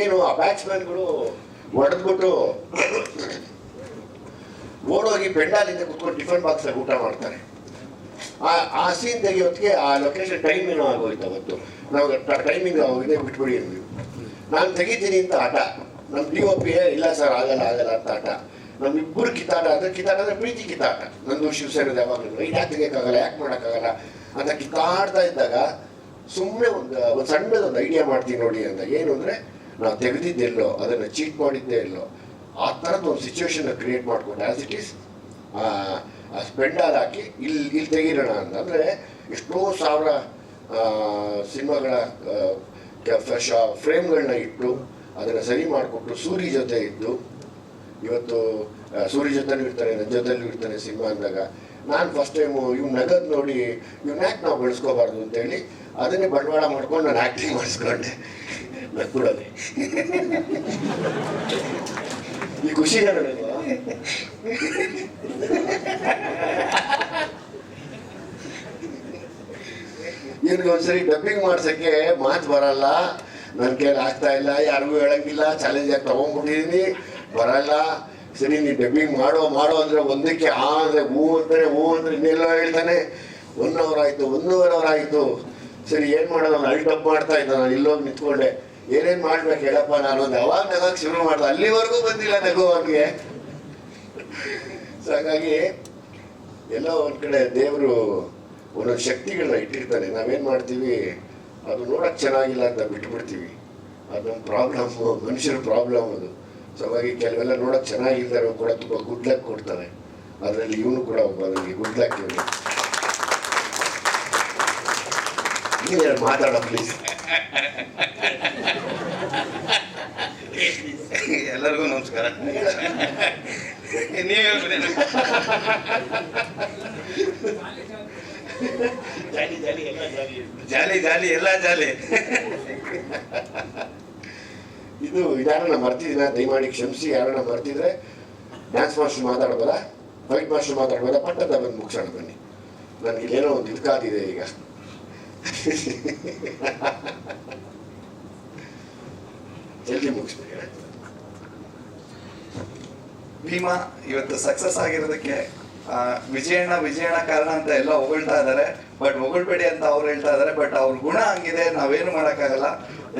ಏನು ಆ ಬ್ಯಾಟ್ಸ್ಮನ್ಗಳು ಹೊಡೆದ್ಬಿಟ್ಟು ಓಡೋಗಿ ಬೆಂಡಾಲಿಂದ ಕುತ್ಕೊಂಡು ಟಿಫನ್ ಬಾಕ್ಸ್ ಊಟ ಮಾಡ್ತಾರೆ. ಆ ಆ ಸೀನ್ ತೆಗಿಯೋದಕ್ಕೆ ಆ ಲೊಕೇಶನ್ ಟೈಮ್ ಏನೋ ಆಗೋಯ್ತು ಅವತ್ತು. ನಾವು ಟೈಮಿಂಗ್ ಇದೇ ಬಿಟ್ಬಿಡಿ ಅಂದ್ವಿ. ನಾನು ತೆಗಿತೀನಿ ಅಂತ ಆಟ. ನಮ್ಮ ಡಿ ಒ ಪಿ ಇಲ್ಲ ಸರ್ ಆಗಲ್ಲ ಆಗಲ್ಲ ಅಂತ ಆಟ. ನಮ್ಮಿಬ್ಬರು ಕಿತ್ತಾಟ ಅಂದ್ರೆ ಕಿತ್ತಾಟ ಅಂದ್ರೆ ಪ್ರೀತಿ ಕಿತ್ತಾಟ. ನಂದು ಶಿವಸೇನದ ಯಾವಾಗಲೂ ಯಾಕೆ ತೆಗಿಯೋಕ್ಕಾಗಲ್ಲ ಯಾಕೆ ಮಾಡೋಕ್ಕಾಗಲ್ಲ ಅಂತ ಕಿತ್ತಾಡ್ತಾ ಇದ್ದಾಗ ಸುಮ್ಮನೆ ಒಂದು ಒಂದು ಸಣ್ಣದೊಂದು ಐಡಿಯಾ ಮಾಡ್ತೀನಿ ನೋಡಿ ಅಂತ. ಏನು ಅಂದರೆ ನಾವು ತೆಗೆದಿದ್ದೆಲ್ಲೋ ಅದನ್ನು ಚೀಟ್ ಮಾಡಿದ್ದೇ ಎಲ್ಲೋ ಆ ಥರದ್ದು ಒಂದು ಸಿಚುವೇಶನ್ ಕ್ರಿಯೇಟ್ ಮಾಡ್ಕೊಂಡು ಆ್ಯಸ್ ಇಟ್ ಈಸ್ ಆ ಸ್ಪೆಂಡಾಲ್ ಹಾಕಿ ಇಲ್ಲಿ ಇಲ್ಲಿ ತೆಗಿರೋಣ ಅಂತಂದರೆ ಎಷ್ಟೋ ಸಾವಿರ ಸಿನಿಮಾಗಳ ಫ್ರೇಮ್ಗಳನ್ನ ಇಟ್ಟು ಅದನ್ನು ಸರಿ ಮಾಡಿಕೊಟ್ಟು ಸೂರಿ ಜೊತೆ ಇದ್ದು, ಇವತ್ತು ಸೂರಿ ಜೊತೆಲೂ ಇರ್ತಾರೆ ನನ್ನ ಜೊತೆಲೂ ಇರ್ತಾನೆ ಸಿನಿಮಾ ಅಂದಾಗ, ನಾನು ಫಸ್ಟ್ ಟೈಮು ಇವ್ ನಗದ್ ನೋಡಿ, ಇವ್ನ ಯಾಕೆ ನಾವು ಬೆಳೆಸ್ಕೋಬಾರ್ದು ಅಂತೇಳಿ, ಅದನ್ನೇ ಬಂಡವಾಳ ಮಾಡ್ಕೊಂಡು ನಾನು ಆ್ಯಕ್ಟಿಂಗ್ ಮಾಡಿಸ್ಕೊಂಡೆ. ನಕ್ಬಿಡೋದೆ ಈ ಖುಷಿ ನನಗಲ್ವಾ ಇವ್ನಿಗೆ ಒಂದ್ಸರಿ ಡಬ್ಬಿಂಗ್ ಮಾಡ್ಸಕ್ಕೆ ಮಾತು ಬರಲ್ಲ. ನನ್ ಕೈಲಿ ಆಗ್ತಾ ಇಲ್ಲ, ಯಾರಿಗೂ ಹೇಳಂಗಿಲ್ಲ ಚಾಲೆಂಜ್ ಆಗಿ ತಗೊಂಡ್ಬಿಟ್ಟಿದೀನಿ, ಬರಲ್ಲ. ಸರಿ, ನೀ ಡಬ್ಬಿಂಗ್ ಮಾಡೋ ಮಾಡೋ ಅಂದ್ರೆ ಒಂದಕ್ಕೆ ಆ ಅಂದ್ರೆ ಹೂ ಅಂತಾನೆ ಹೂ ಅಂದ್ರೆ ಇನ್ನೆಲ್ಲೋ ಹೇಳ್ತಾನೆ. ಒನ್ ಅವರ್ ಆಯ್ತು, ಒಂದೂವರೆ ಅವರ್ ಆಯ್ತು. ಸರಿ, ಏನ್ ಮಾಡೋದು? ಅವ್ನು ಅಲ್ಟಪ್ ಮಾಡ್ತಾ ಇದ್ದ ನಾನು ಇಲ್ಲೋಗಿ ನಿಂತ್ಕೊಂಡೆ. ಏನೇನ್ ಮಾಡ್ಬೇಕು ಹೇಳಪ್ಪ ನಾನು? ಒಂದು ಅವಾಗ ಶುರು ಮಾಡ್ದೆ ಅಲ್ಲಿವರೆಗೂ ಬಂದಿಲ್ಲ ನಗುವಾಗೆ ಸೊ ಹಾಗಾಗಿ ಎಲ್ಲ ಒಂದ್ ಕಡೆ ದೇವರು ಒಂದೊಂದು ಶಕ್ತಿಗಳನ್ನ ಇಟ್ಟಿರ್ತಾನೆ ನಾವೇನ್ ಮಾಡ್ತೀವಿ? ಅದು ನೋಡಕ್ ಚೆನ್ನಾಗಿಲ್ಲ ಅಂತ ಬಿಟ್ಬಿಡ್ತೀವಿ. ಅದೊಂದು ಪ್ರಾಬ್ಲಮ್ ಮನುಷ್ಯರ ಪ್ರಾಬ್ಲಮ್ ಅದು. ಸೊ ಹಾಗಾಗಿ ಕೆಲವೆಲ್ಲ ನೋಡಕ್ ಚೆನ್ನಾಗಿದ್ದಾರೆ ಕೂಡ ತುಂಬಾ ಗುಡ್ ಲಕ್ ಕೊಡ್ತಾರೆ. ಅದರಲ್ಲಿ ಇವನು ಕೂಡ ಒಬ್ಬ ಗುಡ್ ಲಕ್ ಇವನು. ಮಾತಾಡೋ ಪ್ಲೀಸ್ ಎಲ್ಲರಿಗೂ ನಮಸ್ಕಾರ. ನೀವ್ ಜಾಲಿ ಜಾಲಿ ಎಲ್ಲ ಜಾಲಿ. ಇದು ಯಾರನ್ನ ಮರ್ತಿದ್ದೀನ ದಯಮಾಡಿ ಕ್ಷಮಿಸಿ. ಯಾರನ್ನ ಮರ್ತಿದ್ರೆ ಡ್ಯಾನ್ಸ್ ಮಾಸ್ಟರ್ ಮಾತಾಡ್ಬೋದಾ? ವೈಟ್ ಮಾಸ್ಟರ್ ಮಾತಾಡ್ಬೋದಾ? ಪಟ್ಟದ ಬಂದು ಮುಗಿಸೋಣ ಬನ್ನಿ. ನನಗೆ ಏನೋ ಒಂದು ಇದ್ಕಾದಿದೆ ಈಗ. ಭೀಮಾ, ಇವತ್ತು ಸಕ್ಸಸ್ ಆಗಿರೋದಕ್ಕೆ ವಿಜಯಣ್ಣ ವಿಜಯಣ್ಣ ಕಾರಣ ಅಂತ ಎಲ್ಲ ಹೊಗಳ್ತಾ ಇದ್ದಾರೆ. ಬಟ್ ಹೊಗಳ್ಬೇಡಿ ಅಂತ ಅವ್ರು ಹೇಳ್ತಾ ಇದ್ದಾರೆ. ಬಟ್ ಅವ್ರ ಗುಣ ಹಂಗಿದೆ. ನಾವೇನು ಮಾಡೋಕ್ಕಾಗಲ್ಲ.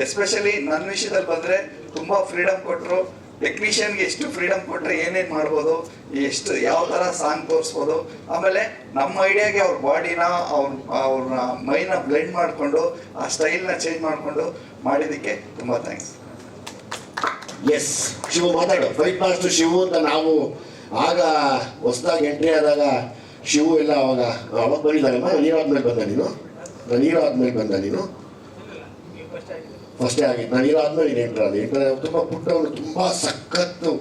ಎಸ್ಪೆಷಲಿ ನನ್ನ ವಿಷಯದಲ್ಲಿ ಬಂದ್ರೆ ತುಂಬಾ ಫ್ರೀಡಮ್ ಕೊಟ್ಟರು ಟೆಕ್ನಿಷಿಯನ್ಗೆ ಎಷ್ಟು ಫ್ರೀಡಮ್ ಕೊಟ್ಟರೆ ಏನೇನು ಮಾಡ್ಬೋದು, ಎಷ್ಟು ಯಾವ ಥರ ಸಾಂಗ್ ತೋರಿಸ್ಬೋದು, ಆಮೇಲೆ ನಮ್ಮ ಐಡಿಯಾಗೆ ಅವ್ರ ಬಾಡಿನ ಅವ್ರ ಅವ್ರ ಮೈನ ಬ್ಲೆಂಡ್ ಮಾಡಿಕೊಂಡು, ಆ ಸ್ಟೈಲ್ನ ಚೇಂಜ್ ಮಾಡಿಕೊಂಡು ಮಾಡಿದ್ದಕ್ಕೆ ತುಂಬ ಥ್ಯಾಂಕ್ಸ್ ಎಸ್ ಶಿವು ಮಾತಾಡು. ಫೈಟ್ ಮಾಸ್ಟರ್ ಶಿವು ಅಂತ ನಾವು ಆಗ ಹೊಸದಾಗಿ ಎಂಟ್ರಿ ಆದಾಗ ಶಿವು ಎಲ್ಲ ಅವಾಗ ಅವಾಗ ಬಂದಿದ್ದಾರಮ್ಮ ನೀರಾದ್ಮೇಲೆ ಬಂದ ನೀನು? ನೀರು ನೀರಾದ್ಮೇಲೆ ಬಂದ ನೀನು? ಫಸ್ಟೇ ಆಗಿತ್ತು ನಾನು ಆದ್ಮೇಲೆ ನೀನು ಎಂಟ್ರ ಆದ ಎಂಟ್ರ್ ತುಂಬ ಪುಟ್ಟವನು ತುಂಬ ಸಖತ್ತು,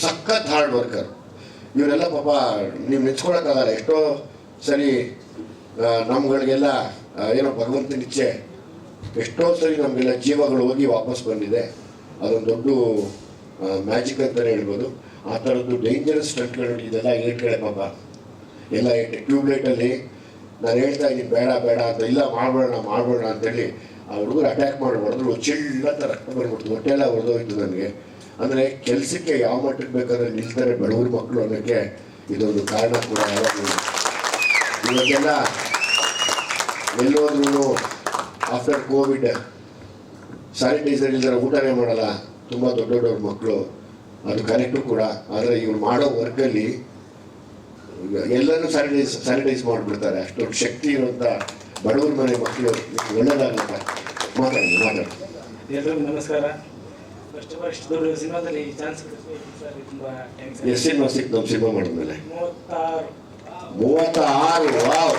ಸಖತ್ ಹಾರ್ಡ್ ವರ್ಕರ್ ಇವರೆಲ್ಲ ಪಾಪ, ನೀವು ನೆಚ್ಕೊಳಕ್ಕಾಗಲ್ಲ ಎಷ್ಟೋ ಸರಿ ನಮ್ಗಳಿಗೆಲ್ಲ ಏನೋ ಭಗವಂತ ಇಚ್ಛೆ ಎಷ್ಟೋ ಸರಿ ನಮಗೆಲ್ಲ ಜೀವಗಳು ಹೋಗಿ ವಾಪಸ್ ಬಂದಿದೆ. ಅದೊಂದು ದೊಡ್ಡ ಮ್ಯಾಜಿಕ್ ಅಂತಲೇ ಹೇಳ್ಬೋದು. ಆ ಥರದ್ದು ಡೇಂಜರಸ್ ಸ್ಟಂಟ್ಗಳು ಇದೆಲ್ಲ ಹೇಳ್ಕೇಳೆ ಪಾಪ. ಎಲ್ಲ ಟ್ಯೂಬ್ಲೈಟಲ್ಲಿ ನಾನು ಹೇಳ್ತಾ ಇದ್ದೀನಿ, ಬೇಡ ಬೇಡ ಅಂತ, ಇಲ್ಲ ಮಾಡ್ಬೇಡ ಮಾಡ್ಬೇಡ ಅಂತೇಳಿ ಆ ಹುಡುಗರು ಅಟ್ಯಾಕ್ ಮಾಡಿ ಹೊಡೆದ್ರು ಚಿಲ್ಲ ಅಂತ ರಕ್ತ ಬಂದ್ಬಿಡ್ತು ಹೊಟ್ಟೆ ಎಲ್ಲ ಹೊಡೆದೋಯ್ತು ನನಗೆ. ಅಂದರೆ ಕೆಲಸಕ್ಕೆ ಯಾವ ಮಟ್ಟಕ್ಕೆ ಬೇಕಾದ್ರೆ ನಿಲ್ತಾರೆ ಬಡವ್ರ ಮಕ್ಕಳು ಅನ್ನೋಕ್ಕೆ ಇದೊಂದು ಕಾರಣ ಕೂಡ ಇವತ್ತೆಲ್ಲ ಎಲ್ಲೋದ್ರೂ ಆಫ್ಟರ್ ಕೋವಿಡ್ ಸ್ಯಾನಿಟೈಸರ್ ಇಲ್ದರೆ ಊಟನೇ ಮಾಡಲ್ಲ. ತುಂಬ ದೊಡ್ಡ ದೊಡ್ಡವ್ರ ಮಕ್ಕಳು ಅದು ಕರೆಕ್ಟು ಕೂಡ. ಆದರೆ ಇವ್ರು ಮಾಡೋ ವರ್ಕಲ್ಲಿ ಎಲ್ಲರೂ ಸ್ಯಾನಿಟೈಸ್ ಸ್ಯಾನಿಟೈಸ್ ಮಾಡಿಬಿಡ್ತಾರೆ. ಅಷ್ಟೊಂದು ಶಕ್ತಿ ಇರುವಂಥ ಬಡವ್ರ ಮನೆ ಮಕ್ಕಳು ಒಳ್ಳೇದಾಗುತ್ತೆ ಮಾತಾಡಿ ಮಾತಾಡಿ. ಎಲ್ಲರಿಗೂ ನಮಸ್ಕಾರ. ಫಸ್ಟ್ ದೊಡ್ಡ ಸಿನಿಮಾದಲ್ಲಿ ಚಾನ್ಸ್ ಎಷ್ಟು ಸಿನಿಮಾ ಸಿಕ್ತು ನಮ್ಮ ಸಿನಿಮಾ ಮಾಡಿದ್ಮೇಲೆ? ಮೂವತ್ತಾರು. ಮೂವತ್ತಾರು ವಾವ್.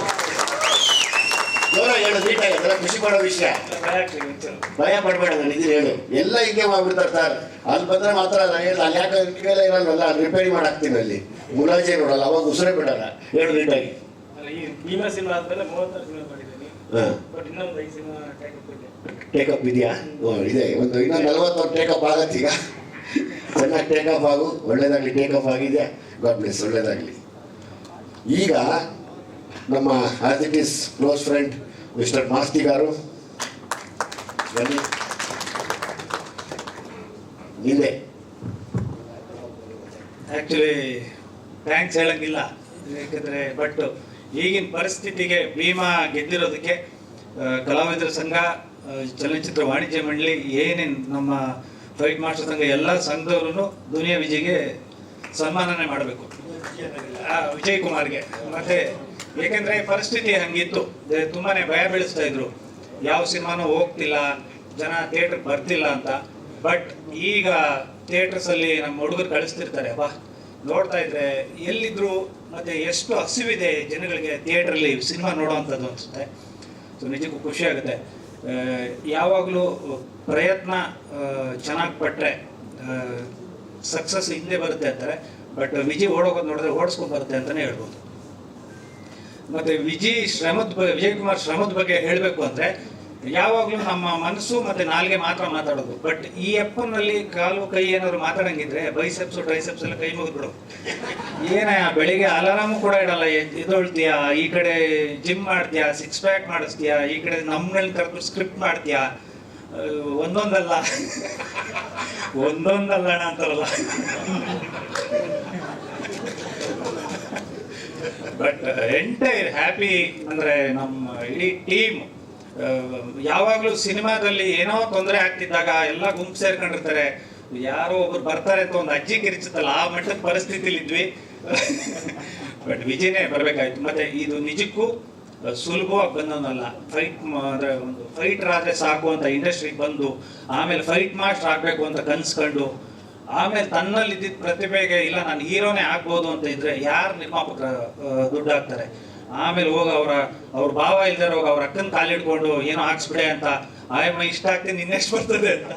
ಹೇಳು ನೀಟಾಗಿ ಅದೆಲ್ಲ ಖುಷಿ ಮಾಡೋ ವಿಷಯ. ಭಯ ಆಗ್ತದೆ ಪಡಬೇಡ ನಾನು ಇದೀನಿ ಹೇಳು. ಎಲ್ಲ ಹಿಂಗೆ ಮಾಡ್ಬಿಡ್ತಾರೆ ಸರ್. ಅಲ್ಲಿ ಬಂದ್ರೆ ಮಾತ್ರ ನಾನು ಹೇಳಿ ಅಲ್ಲಿ ಯಾಕೆ ಮೇಲೆ ಇರಲ್ವಲ್ಲ ಅಲ್ಲಿ ರಿಪೇರಿ ಮಾಡಾಕ್ತೀನಿ ಅಲ್ಲಿ. ಮುಲಾಜೆ ನೋಡಲ್ಲ ಅವಾಗ ಉಸಿರೇ ಬಿಡಲ್ಲ. ಹೇಳು ನೀಟಾಗಿ. ಈ ಭೀಮಾ ಸಿನಿಮಾ ಆದ್ಮೇಲೆ ಮೂವತ್ತಾರು ಸಿನಿಮಾ ಮಾಡಿದ್ದೀನಿ ಇನ್ನೊಂದು ಟೇಕಪ್ ಇದೆಯಾ? ಇದೆ. ಒಂದು ಇನ್ನೂ ಟೇಕ್ ಟೇಕಪ್ ಆಗತ್ತೆ ಈಗ. ಚೆನ್ನಾಗಿ ಟೇಕಪ್ ಆಗು. ಒಳ್ಳೇದಾಗಲಿ ಟೇಕಪ್ ಆಗಿದೆ ಗಾಡ್ ಬ್ಲೆಸ್ ಒಳ್ಳೇದಾಗಲಿ. ಈಗ ನಮ್ಮ as it is close friend mister Masti garu ಬನ್ನಿ. ಇದೆ. ಆ್ಯಕ್ಚುಲಿ ಥ್ಯಾಂಕ್ಸ್ ಹೇಳಂಗಿಲ್ಲ. ಯಾಕಂದರೆ ಬಟ್ ಈಗಿನ ಪರಿಸ್ಥಿತಿಗೆ ಭೀಮಾ ಗೆದ್ದಿರೋದಕ್ಕೆ ಕಲಾವಿದರ ಸಂಘ ಚಲನಚಿತ್ರ ವಾಣಿಜ್ಯ ಮಂಡಳಿ, ಏನೇನು ನಮ್ಮ ಫೈಟ್ ಮಾಸ್ಟರ್ ಸಂಘ, ಎಲ್ಲ ಸಂಘದವ್ರು ದುನಿಯಾ ವಿಜಯ್ಗೆ ಸನ್ಮಾನನೆ ಮಾಡಬೇಕು. ವಿಜಯ್ ಕುಮಾರ್ಗೆ. ಮತ್ತೆ ಏಕೆಂದರೆ ಪರಿಸ್ಥಿತಿ ಹಂಗಿತ್ತು. ತುಂಬಾ ತುಂಬಾನೇ ಭಯ ಬೆಳೆಸ್ತಾ ಇದ್ರು. ಯಾವ ಸಿನಿಮಾನೂ ಹೋಗ್ತಿಲ್ಲ, ಜನ ಥಿಯೇಟ್ರಿಗೆ ಬರ್ತಿಲ್ಲ ಅಂತ. ಬಟ್ ಈಗ ಥಿಯೇಟರ್ಸ್ ಅಲ್ಲಿ ನಮ್ಮ ಹುಡುಗರು ಕಳಿಸ್ತಿರ್ತಾರೆ, ಬಾ. ನೋಡ್ತಾ ಇದ್ರೆ ಎಲ್ಲಿದ್ರು ಮತ್ತೆ ಎಷ್ಟು ಹಸಿವಿದೆ ಜನಗಳಿಗೆ ಥಿಯೇಟ್ರಲ್ಲಿ ಸಿನಿಮಾ ನೋಡುವಂಥದ್ದು ಅನಿಸುತ್ತೆ. ಸೊ ನಿಜಕ್ಕೂ ಖುಷಿ ಆಗುತ್ತೆ. ಯಾವಾಗಲೂ ಪ್ರಯತ್ನ ಚೆನ್ನಾಗಿ ಪಟ್ಟರೆ ಸಕ್ಸಸ್ ಹಿಂದೆ ಬರುತ್ತೆ ಅಂತಾರೆ. ಬಟ್ ವಿಜಿ ಓಡೋಗೋದು ನೋಡಿದ್ರೆ ಓಡಿಸ್ಕೊಂಡು ಬರುತ್ತೆ ಅಂತಲೇ ಹೇಳ್ಬೋದು. ಮತ್ತೆ ವಿಜಿ ಶ್ರಮದ ವಿಜಯ್ ಕುಮಾರ್ ಶ್ರಮದ ಬಗ್ಗೆ ಹೇಳಬೇಕು ಅಂದ್ರೆ ಯಾವಾಗಲೂ ನಮ್ಮ ಮನಸ್ಸು ಮತ್ತೆ ನಾಲ್ಗೆ ಮಾತ್ರ ಮಾತಾಡೋದು. ಬಟ್ ಈ ಅಪ್ಪನಲ್ಲಿ ಕಾಲು ಕೈ ಏನಾದ್ರು ಮಾತಾಡಂಗಿದ್ರೆ ಬೈಸೆಪ್ಸ್ ಟ್ರೈಸೆಪ್ಸ್ ಎಲ್ಲ ಕೈ ಮುಗಿದ್ಬಿಡು ಏನ ಬೆಳಿಗ್ಗೆ ಅಲಾರಾಮ್ ಕೂಡ ಇಡಲ್ಲ. ಇದೊಳ್ತಿಯಾ ಈ ಕಡೆ ಜಿಮ್ ಮಾಡ್ತೀಯಾ? ಸಿಕ್ಸ್ ಪ್ಯಾಕ್ ಮಾಡಿಸ್ತೀಯಾ? ಈ ಕಡೆ ನಮ್ಗಳನ್ನ ಕರೆದು ಸ್ಕ್ರಿಪ್ಟ್ ಮಾಡ್ತೀಯಾ? ಒಂದೊಂದಲ್ಲ. ಒಂದೊಂದಲ್ಲ ಅಂತಾರಲ್ಲ. ಬಟ್ ಎಂಟೈರ್ ಹ್ಯಾಪಿ ಅಂದ್ರೆ ನಮ್ಮ ಇಡೀ ಟೀಮ್ ಯಾವಾಗಲೂ ಸಿನಿಮಾದಲ್ಲಿ ಏನೋ ತೊಂದರೆ ಆಗ್ತಿದ್ದಾಗ ಎಲ್ಲ ಗುಂಪು ಸೇರ್ಕೊಂಡಿರ್ತಾರೆ. ಯಾರೋ ಒಬ್ರು ಬರ್ತಾರೆ ಅಂತ ಒಂದು ಅಜ್ಜಿ ಕಿರಿಚುತ್ತಲ್ಲ, ಆ ಮಟ್ಟದ ಪರಿಸ್ಥಿತಿಲಿ ಇದ್ವಿ ಬಟ್ ವಿಜಯನೇ ಬರ್ಬೇಕಾಯ್ತು. ಮತ್ತೆ ಇದು ನಿಜಕ್ಕೂ ಸುಲಭವಾಗಿ ಬಂದವನಲ್ಲ. ಫೈಟ್ ಅಂದ್ರೆ ಒಂದು ಫೈಟರ್ ಆದ್ರೆ ಸಾಕು ಅಂತ ಇಂಡಸ್ಟ್ರಿಗೆ ಬಂದು, ಆಮೇಲೆ ಫೈಟ್ ಮಾಸ್ಟರ್ ಆಗ್ಬೇಕು ಅಂತ ಕನ್ಸ್ಕೊಂಡು, ಆಮೇಲೆ ತನ್ನಲ್ಲಿ ಇದ್ದಿದ್ದ ಪ್ರತಿಭೆಗೆ ಇಲ್ಲ, ನಾನು ಹೀರೋನೇ ಆಗ್ಬೋದು ಅಂತ ಇದ್ರೆ ಯಾರು ನಿರ್ಮಾಪಕರ ದುಡ್ಡಾಗ್ತಾರೆ ಆಮೇಲೆ ಹೋಗಿ ಅವರ, ಅವ್ರ ಭಾವ ಇಲ್ದಾರ ಹೋಗಿ ಅವ್ರ ಅಕ್ಕನ ಕಾಲಿಡ್ಕೊಂಡು ಏನೋ ಹಾಕ್ಸ್ಬಿಡೆ ಅಂತ. ಆಯಮ್ಮ ಇಷ್ಟ ಆಗ್ತೀನಿ, ಇನ್ನೆಷ್ಟು ಬರ್ತದೆ? ಅಂತ.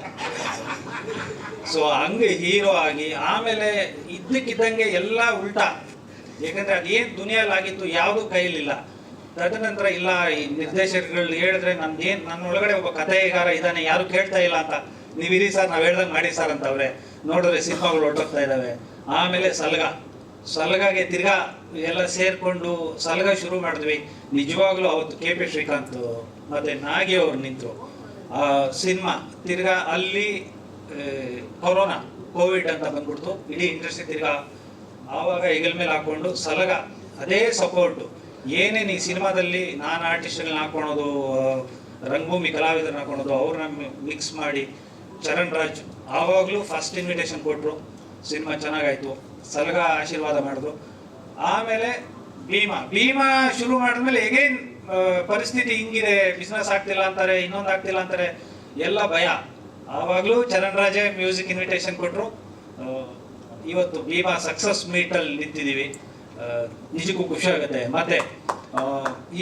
ಸೊ ಹಂಗೆ ಹೀರೋ ಆಗಿ, ಆಮೇಲೆ ಇದ್ದಕ್ಕಿದ್ದಂಗೆ ಎಲ್ಲ ಉಲ್ಟಾ. ಯಾಕಂದ್ರೆ ಅದೇನ್ ದುನಿಯಲ್ಲಿ ಆಗಿತ್ತು, ಯಾವುದು ಕೈಲಿಲ್ಲ. ತದನಂತರ ಇಲ್ಲ, ಈ ನಿರ್ದೇಶಕಗಳು ಹೇಳಿದ್ರೆ ನನ್ಗೇನ್ ನನ್ನ ಒಳಗಡೆ ಒಬ್ಬ ಕಥೆಗಾರ ಇದ್ದಾನೆ, ಯಾರು ಕೇಳ್ತಾ ಇಲ್ಲ ಅಂತ. ನೀವು ಇರಿ ಸರ್, ನಾವ್ ಹೇಳ್ದಂಗೆ ಮಾಡಿ ಸರ್ ಅಂತವ್ರೆ. ನೋಡಿದ್ರೆ ಸಿನಿಮಾಗಳು ಹೊಟ್ಟೋಗ್ತಾ ಇದಾವೆ. ಆಮೇಲೆ ಸಲಗ. ಸಲಗಾಗೆ ತಿರ್ಗಾ ಎಲ್ಲ ಸೇರ್ಕೊಂಡು ಸಲಗ ಶುರು ಮಾಡಿದ್ವಿ. ನಿಜವಾಗ್ಲೂ ಅವತ್ತು ಕೆ ಪಿ ಶ್ರೀಕಾಂತ್ ಮತ್ತೆ ನಾಗಿ ಅವ್ರು ನಿಂತರು. ಆ ಸಿನಿಮಾ ತಿರ್ಗಾ ಅಲ್ಲಿ ಕೊರೋನಾ, ಕೋವಿಡ್ ಅಂತ ಬಂದ್ಬಿಡ್ತು. ಇಡೀ ಇಂಡಸ್ಟ್ರಿ ತಿರ್ಗಾ ಆವಾಗ ಹೆಗಲ್ ಮೇಲೆ ಹಾಕೊಂಡು ಸಲಗ, ಅದೇ ಸಪೋರ್ಟು ಏನೇನು ಈ ಸಿನಿಮಾದಲ್ಲಿ ನಾನು ಆರ್ಟಿಸ್ಟ್ಗಳನ್ನ ಹಾಕೊಳೋದು, ರಂಗಭೂಮಿ ಕಲಾವಿದರನ್ನ ಹಾಕೊಳೋದು, ಅವ್ರನ್ನ ಮಿಕ್ಸ್ ಮಾಡಿ, ಚರಣ್ ರಾಜ್ ಆವಾಗಲೂ ಫಸ್ಟ್ ಇನ್ವಿಟೇಷನ್ ಕೊಟ್ಟರು ಸಿನಿಮಾ ಚೆನ್ನಾಗಾಯ್ತು. ಸಲಗ ಆಶೀರ್ವಾದ ಮಾಡಿದ್ರು. ಆಮೇಲೆ ಭೀಮಾ ಭೀಮಾ ಶುರು ಮಾಡಿದ್ಮೇಲೆ ಹೇಗೇನ್ ಪರಿಸ್ಥಿತಿ ಹಿಂಗಿದೆ. ಬಿಸ್ನೆಸ್ ಆಗ್ತಿಲ್ಲ ಅಂತಾರೆ, ಇನ್ನೊಂದು ಆಗ್ತಿಲ್ಲ ಅಂತಾರೆ. ಎಲ್ಲ ಭಯ. ಆವಾಗಲೂ ಚರಣ್ ರಾಜೇ ಮ್ಯೂಸಿಕ್ ಇನ್ವಿಟೇಷನ್ ಕೊಟ್ಟರು ಇವತ್ತು ಭೀಮಾ ಸಕ್ಸಸ್ ಮೀಟಲ್ಲಿ ನಿಂತಿದ್ದೀವಿ. ನಿಜಕ್ಕೂ ಖುಷಿ ಆಗುತ್ತೆ. ಮತ್ತೆ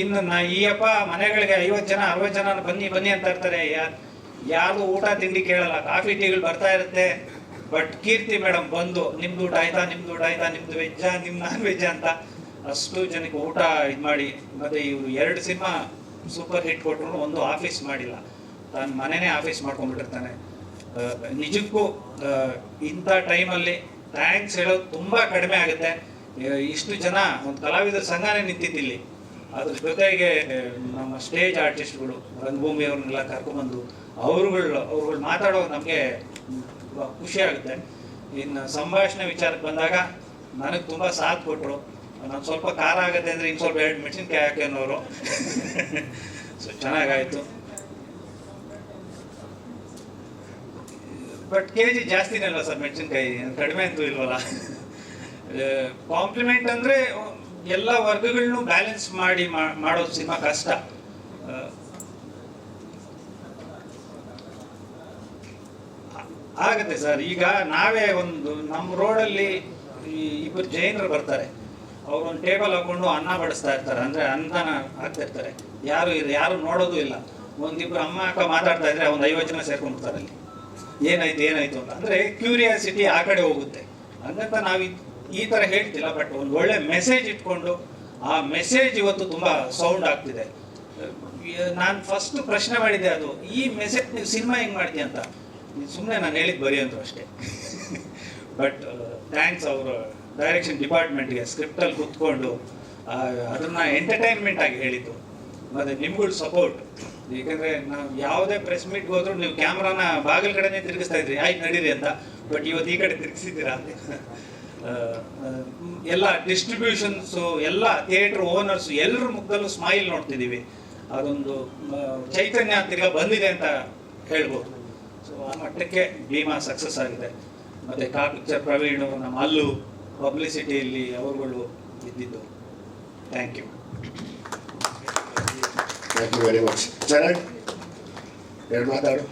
ಇನ್ನು ನಾ ಈಯಪ್ಪ ಮನೆಗಳಿಗೆ ಐವತ್ತು ಜನ, ಅರವತ್ತು ಜನ ಬನ್ನಿ ಬನ್ನಿ ಅಂತ ಇರ್ತಾರೆ. ಯಾರು ಯಾರು ಊಟ, ತಿಂಡಿ ಕೇಳಲ್ಲ. ಕಾಫಿ ಟೀಗಳು ಬರ್ತಾ ಇರುತ್ತೆ. ಬಟ್ ಕೀರ್ತಿ ಮೇಡಮ್ ಬಂದು, ನಿಮ್ದು ಊಟ ಆಯ್ತಾ? ನಿಮ್ದು ಊಟ ಆಯ್ತಾ? ನಿಮ್ದು ವೆಜ್ಜ? ನಿಮ್ ನಾನ್ ವೆಜ್ ಅಂತ ಅಷ್ಟು ಜನಕ್ಕೆ ಊಟ ಇದು ಮಾಡಿ, ಮತ್ತೆ ಇವರು ಎರಡು ಸಿನಿಮಾ ಸೂಪರ್ ಹಿಟ್ ಕೊಟ್ಟರು ಒಂದು ಆಫೀಸ್ ಮಾಡಿಲ್ಲ. ತಾನು ಮನೆನೇ ಆಫೀಸ್ ಮಾಡ್ಕೊಂಡ್ಬಿಟ್ಟಿರ್ತಾನೆ. ನಿಜಕ್ಕೂ ಇಂಥ ಟೈಮಲ್ಲಿ ಥ್ಯಾಂಕ್ಸ್ ಹೇಳೋದು ತುಂಬಾ ಕಡಿಮೆ ಆಗುತ್ತೆ. ಇಷ್ಟು ಜನ ಒಂದು ಕಲಾವಿದರ ಸಂಘನೇ ನಿಂತಿದ್ದಿಲ್ಲಿ. ಅದ್ರ ಜೊತೆಗೆ ನಮ್ಮ ಸ್ಟೇಜ್ ಆರ್ಟಿಸ್ಟ್ಗಳು ರಂಗಭೂಮಿ ಅವ್ರನ್ನೆಲ್ಲ ಕರ್ಕೊಂಡ್ಬಂದು, ಅವ್ರುಗಳು ಅವ್ರುಗಳು ಮಾತಾಡೋದು ನಮಗೆ ಖುಷಿ ಆಗುತ್ತೆ. ಇನ್ನು ಸಂಭಾಷಣೆ ವಿಚಾರಕ್ಕೆ ಬಂದಾಗ ನನಗೆ ತುಂಬ ಸಾಥ್ ಕೊಟ್ಟರು ನಾನು ಸ್ವಲ್ಪ ಖಾರ ಆಗುತ್ತೆ ಅಂದ್ರೆ ಇನ್ನು ಸ್ವಲ್ಪ ಎರಡು ಮೆಣಸಿನ್ಕಾಯಿ ಹಾಕಿ ಅನ್ನೋರು. ಸೊ ಚೆನ್ನಾಗಾಯಿತು. ಬಟ್ ಕೆ ಜಿ ಜಾಸ್ತಿನೇ ಅಲ್ವಾ ಸರ್ ಮೆಣಸಿನ್ಕಾಯಿ? ಕಡಿಮೆ ಅಂತೂ ಇಲ್ವಲ್ಲ? ಕಾಂಪ್ಲಿಮೆಂಟ್ ಅಂದ್ರೆ ಎಲ್ಲ ವರ್ಗಗಳನ್ನೂ ಬ್ಯಾಲೆನ್ಸ್ ಮಾಡಿ ಮಾಡೋದು ಸಿನಿಮಾ ಕಷ್ಟ. ಆಗತ್ತೆ ಸರ್. ಈಗ ನಾವೇ ಒಂದು ನಮ್ಮ ರೋಡಲ್ಲಿ ಈ ಇಬ್ಬರು ಜೈನರು ಬರ್ತಾರೆ. ಅವ್ರು ಒಂದು ಟೇಬಲ್ ಹಾಕೊಂಡು ಅನ್ನ ಬಡಿಸ್ತಾ ಇರ್ತಾರೆ. ಅಂದ್ರೆ ಹಾಕ್ತಾ ಇರ್ತಾರೆ. ಯಾರು ಯಾರು ನೋಡೋದು ಇಲ್ಲ. ಒಂದಿಬ್ರು ಅಮ್ಮ, ಅಕ್ಕ ಮಾತಾಡ್ತಾ ಇದ್ರೆ ಒಂದು ಐವತ್ತು ಜನ ಸೇರ್ಕೊಂಡ್ಬಿಡ್ತಾರೆ ಅಲ್ಲಿ. ಏನಾಯ್ತು ಏನಾಯ್ತು ಅಂತ. ಅಂದ್ರೆ ಕ್ಯೂರಿಯಾಸಿಟಿ ಆ ಕಡೆ ಹೋಗುತ್ತೆ. ಹಂಗಂತ ನಾವು ಈ ತರ ಹೇಳ್ತಿಲ್ಲ, ಬಟ್ ಒಂದು ಒಳ್ಳೆ ಮೆಸೇಜ್ ಇಟ್ಕೊಂಡು ಆ ಮೆಸೇಜ್ ಇವತ್ತು ತುಂಬಾ ಸೌಂಡ್ ಆಗ್ತಿದೆ. ನಾನು ಫಸ್ಟ್ ಪ್ರಶ್ನೆ ಮಾಡಿದ್ದೆ ಅದು, ಈ ಮೆಸೇಜ್ ನೀವು ಸಿನಿಮಾ ಹೆಂಗ್ ಮಾಡ್ತೀಯ ಅಂತ. ಸುಮ್ಮನೆ ನಾನು ಹೇಳಿದ್ದು ಬರಿ ಅಷ್ಟೇ. ಬಟ್ ಥ್ಯಾಂಕ್ಸ್ ಅವರು ಡೈರೆಕ್ಷನ್ ಡಿಪಾರ್ಟ್ಮೆಂಟ್ಗೆ ಸ್ಕ್ರಿಪ್ಟಲ್ಲಿ ಕೂತ್ಕೊಂಡು ಅದನ್ನು ಎಂಟರ್ಟೈನ್ಮೆಂಟ್ ಆಗಿ ಹೇಳಿದ್ದು. ಮತ್ತೆ ನಿಮ್ಗಳ ಸಪೋರ್ಟ್ ಏಕೆಂದರೆ ನಾವು ಯಾವುದೇ ಪ್ರೆಸ್ ಮೀಟ್ಗೆ ಹೋದ್ರು ನೀವು ಕ್ಯಾಮ್ರಾನ ಬಾಗಿಲ ಕಡೆನೇ ತಿರುಗಿಸ್ತಾ ಇದ್ರಿ. ಆಯ್ತು ನಡೀರಿ ಅಂತ. ಬಟ್ ಇವತ್ತು ಈ ಕಡೆ ತಿರುಗಿಸಿದ್ದೀರಾ? ಎಲ್ಲ ಡಿಸ್ಟ್ರಿಬ್ಯೂಷನ್ಸು ಎಲ್ಲ ಥಿಯೇಟರ್ ಓನರ್ಸ್ ಎಲ್ಲರ ಮುಖದಲ್ಲೂ ಸ್ಮೈಲ್ ನೋಡ್ತಿದ್ದೀವಿ ಅದೊಂದು ಚೈತನ್ಯ ತಿರ್ಗ ಬಂದಿದೆ ಅಂತ ಹೇಳ್ಬೋದು. ಸೊ ಆ ಮಟ್ಟಕ್ಕೆ ಭೀಮಾ ಸಕ್ಸಸ್ ಆಗಿದೆ. ಮತ್ತೆ ಕಾ ಪಿಕ್ಚರ್ ಪ್ರವೀಣ್ ನಮ್ಮ ಅಲ್ಲು ಪಬ್ಲಿಸಿಟಿಯಲ್ಲಿ ಅವರುಗಳು ಇದ್ದಿದ್ದು thank you thank you very much ಎರಡು ಮಾತಾಡು.